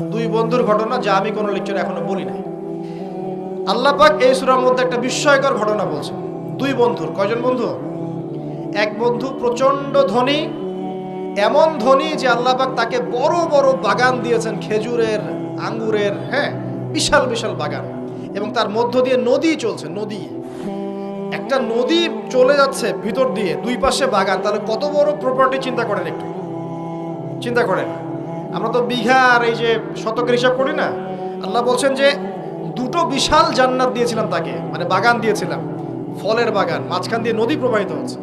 দুই বন্ধুর ঘটনা যা আমি কোনো লেকচারে এখনও বলি নাই। আল্লাহ পাক এই সূরার মধ্যে একটা বিস্ময়কর ঘটনা বলছে দুই বন্ধুর। কয়জন বন্ধু? এক বন্ধু প্রচণ্ড ধনী, এমন ধনী যে আল্লাহ পাক তাকে বড় বড় বাগান দিয়েছেন, খেজুরের আঙ্গুরের হ্যাঁ বিশাল বিশাল বাগান। এবং তার মধ্য দিয়ে নদী চলছে, নদী। একটা নদী চলে যাচ্ছে ভিতর দিয়ে, দুই পাশে বাগান। তাহলে কত বড় প্রপার্টি চিন্তা করেন একটু? চিন্তা করেন। আমরা তো বিঘা আর এই যে শতকের হিসাব করি না, আল্লাহ বলছেন যে দুটো বিশাল জান্নাত দিয়েছিলাম তাকে মানে বাগান দিয়েছিলাম, ফলের বাগান, মাঝখান দিয়ে নদী প্রবাহিত হচ্ছে।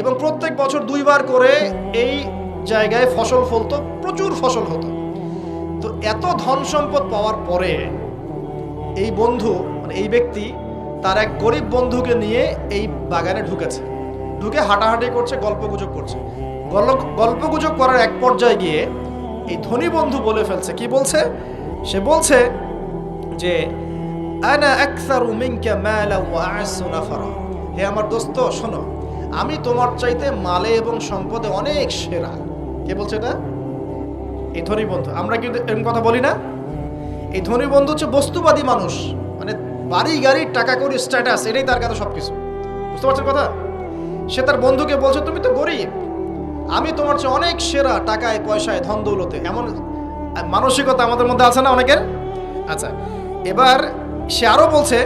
এবং প্রত্যেক বছর দুইবার করে এই জায়গায় ফসল ফলতো, প্রচুর ফসল হতো। তো এত ধন সম্পদ পাওয়ার পরে এই বন্ধু মানে এই ব্যক্তি, তার এক গরিব বন্ধুকে নিয়ে এই বাগানে ঢুকেছে। ঢুকে হাঁটাহাঁটি করছে, গল্পগুজব করছে। গল্প গল্পগুজব করার এক পর্যায়ে গিয়ে এই ধনী বন্ধু বলে ফেলছে। কি বলছে? সে বলছে যে হে আমার দোস্ত, শোনো, আমি তোমার চাইতে মালে এবং সম্পদে অনেক সেরা। কে বলছে এটা? এই ধনী বন্ধু, আমরা কিন্তু এরকম কথা বলি না? এই ধনী বন্ধু হচ্ছে বস্তুবাদী মানুষ মানে বাড়ি, গাড়ি, টাকা করি স্ট্যাটাস এটাই তার কাছে সবকিছু। বুঝতে পারছেন কথা? সে তার বন্ধুকে বলছে, তুমি তো গরিব। আমি তোমার চেয়ে অনেক সেরা টাকায়, পয়সায় ধন দৌলতে। এমন মানসিকতা আমাদের মধ্যে আছে না অনেকের? আচ্ছা এবার সে আরও বলছে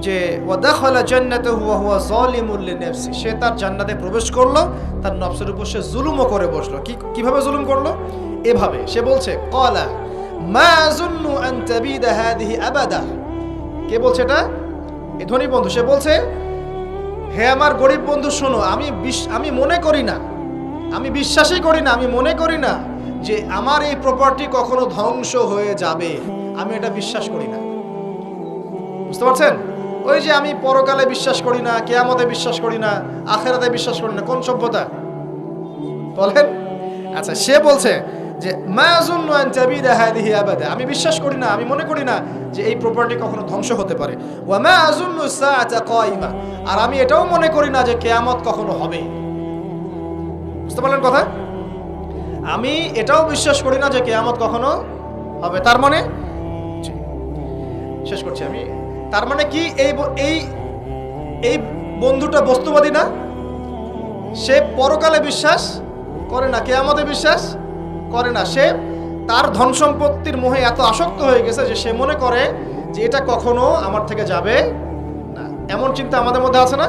যে, ওয়াদাখালা জান্নাতে হুয়া হুয়া যালিমুল লিনাফসি। সে তার জান্নাতে প্রবেশ করল, তার নফসের উপর সে জুলুমও করে বসল। কি, কীভাবে জুলুম করল? এভাবে, সে বলছে, ক্বালা, মা আযুন্নু আন তাবিদা হাদিহি আবাদা। কে বলছে এটা? এ ধনী বন্ধু, সে বলছে, হে আমার গরিব বন্ধু, শোনো, আমি আমি মনে করি না আমি বিশ্বাসই করি না, আমি মনে করি না যে আমার এই প্রপার্টি কখনো ধ্বংস হয়ে যাবে। আমি এটা বিশ্বাস করি না। বুঝতে পারছেন? ওই যে আমি পরকালে বিশ্বাস করি না, কেয়ামতে বিশ্বাস করি না, আখেরাতে বিশ্বাস করি না, কোন সভ্যতা? বলেন? আচ্ছা সে বলছে যে আমি বিশ্বাস করি না, আমি মনে করি না যে এই প্রপার্টি কখনো ধ্বংস হতে পারে। আর আমি এটাও মনে করি না যে কেয়ামত কখনো হবে। বুঝতে পারলেন কথা? আমি এটাও বিশ্বাস করি না যে কেয়ামত কখনো হবে। তার মানে? শেষ করছি আমি। তার মানে কি এই এই এই বন্ধুটা বস্তুবাদী না? সে পরকালে বিশ্বাস করে না, কেয়ামতে বিশ্বাস করে না। সে তার ধন সম্পত্তির মোহে এত আসক্ত হয়ে গেছে যে সে মনে করে যে এটা কখনো আমার থেকে যাবে না। এমন চিন্তা আমাদের মধ্যে আছে না?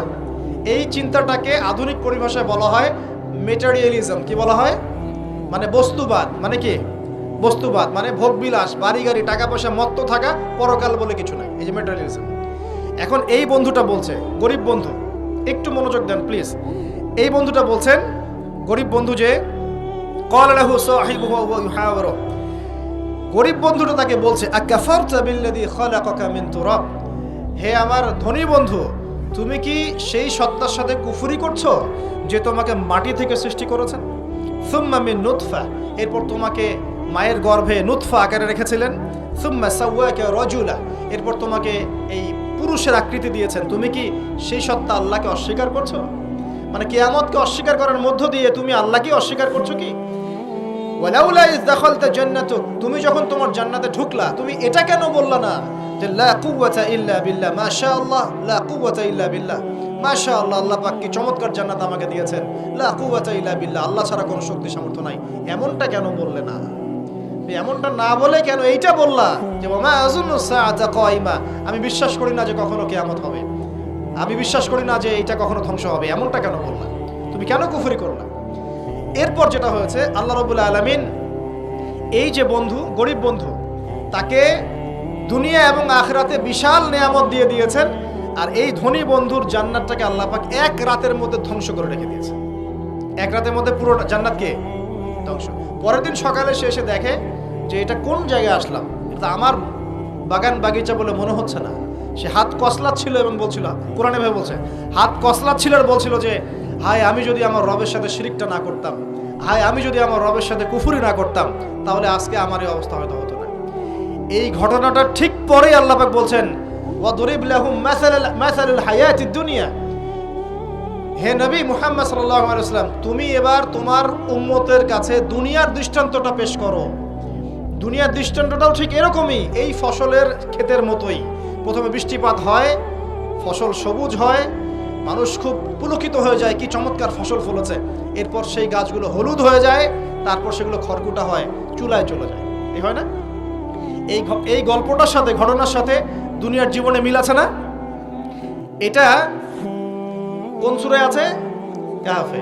এই চিন্তাটাকে আধুনিক পরিভাষায় বলা হয় মেটারিয়ালিজম কি বলা হয়? মানে বস্তুবাদ মানে কি? বস্তুবাদ মানে ভোগবিলাস বাড়ি গাড়ি টাকা পয়সা মত্ত থাকা, পরকাল বলে কিছু নাই। এই যে মেটারিয়ালিজম এখন এই বন্ধুটা বলছে, গরিব বন্ধু, একটু মনোযোগ দেন প্লিজ এই বন্ধুটা বলছেন, গরিব বন্ধু যে গরিব বন্ধুটা তাকে বলছে হে আমার ধনী বন্ধু, তুমি কি সেই সত্তার সাথে কুফুরি করছ? যে তোমাকে মাটি থেকে সৃষ্টি করেছেন সুম্মা মিন নুতফা, এরপর তোমাকে মায়ের গর্ভে নুতফা আকারে রেখেছিলেন। সুম্মা সাওয়াকা রাজুলা, এরপর তোমাকে এই পুরুষের আকৃতি দিয়েছেন। তুমি কি সেই সত্তা আল্লাহকে অস্বীকার করছ? মানে কিয়ামতকে অস্বীকার করার মধ্য দিয়ে তুমি আল্লাহকে অস্বীকার করছ কি? ওয়ালাউলা ইজ দাখালতা জান্নাতুক তুমি যখন তোমার জান্নাতে ঢুকলা, তুমি এটা কেন বললা না যে লা কুওয়াতা ইল্লা বিল্লাহ, মাশাআল্লাহ, লা কুওয়াতা ইল্লা বিল্লাহ। মাশাআল্লাহ, আল্লাহ কি চমৎকার জান্নাত আমাকে দিয়েছেন। বিল্লাহ, আল্লাহ ছাড়া কোনো শক্তি সামর্থ্য নাই। এমনটা কেন বললে না? এমনটা না বলে কেন এইটা বললা? যে মা আযুন্নু সাআতা কায়মা আমি বিশ্বাস করি না যে কখনো কিয়ামত হবে। আমি বিশ্বাস করি না যে এটা কখনো ধ্বংস হবে। এমনটা কেন বললা? তুমি কেন কুফরি করলা? এরপর যেটা হয়েছে, আল্লাহ রবুল্লা আলমিন এই যে বন্ধু, গরিব বন্ধু, তাকে দুনিয়া এবং আখরাতে বিশাল নেয়ামত দিয়ে দিয়েছেন। আর এই ধনী বন্ধুর জান্নাতটাকে আল্লাহ পাক এক রাতের মধ্যে ধ্বংস করে রেখে দিয়েছে। এক রাতের মধ্যে পুরো জান্নাতকে ধ্বংস। পরের দিন সকালে সে এসে দেখে যে এটা কোন জায়গায় আসলাম? এটা আমার বাগান বাগিচা বলে মনে হচ্ছে না। সে হাত কসলাচ্ছিল এবং বলছিল, কোরআনে ভাবে বলছে, হাত কসলাচ্ছিল আর বলছিল যে, হায়, আমি যদি আমার রবের সাথে শিরিকটা না করতাম, হায়, আমি যদি আমার রবের সাথে কুফুরি না করতাম, তাহলে আজকে আমার এই অবস্থা হয়তো হতো না। এই ঘটনাটা ঠিক পরেই আল্লাপাক বলছেন ওয়াদরিব লাহুম মাসালাল মাসালুল হায়াতিদ দুনিয়া হে নবী মুহাম্মদ সাল্লাল্লাহু আলাইহি ওয়াসাল্লাম, তুমি এবার তোমার উম্মতের কাছে দুনিয়ার দৃষ্টান্তটা পেশ করো। দুনিয়ার দৃষ্টান্তটাও ঠিক এরকমই, এই ফসলের ক্ষেতের মতোই। প্রথমে বৃষ্টিপাত হয়, ফসল সবুজ হয়, মানুষ খুব পুলকিত হয়ে যায়, কি চমৎকার ফসল ফলেছে। এরপর সেই গাছগুলো হলুদ হয়ে যায়, তারপর সেগুলো খড়কুটা হয়, চুলায় চলে যায়। এই হয় না? এই এই গল্পটার সাথে, ঘটনার সাথে দুনিয়ার জীবনে মিল আছে না? এটা কোন সুরে আছে? কাহাফে।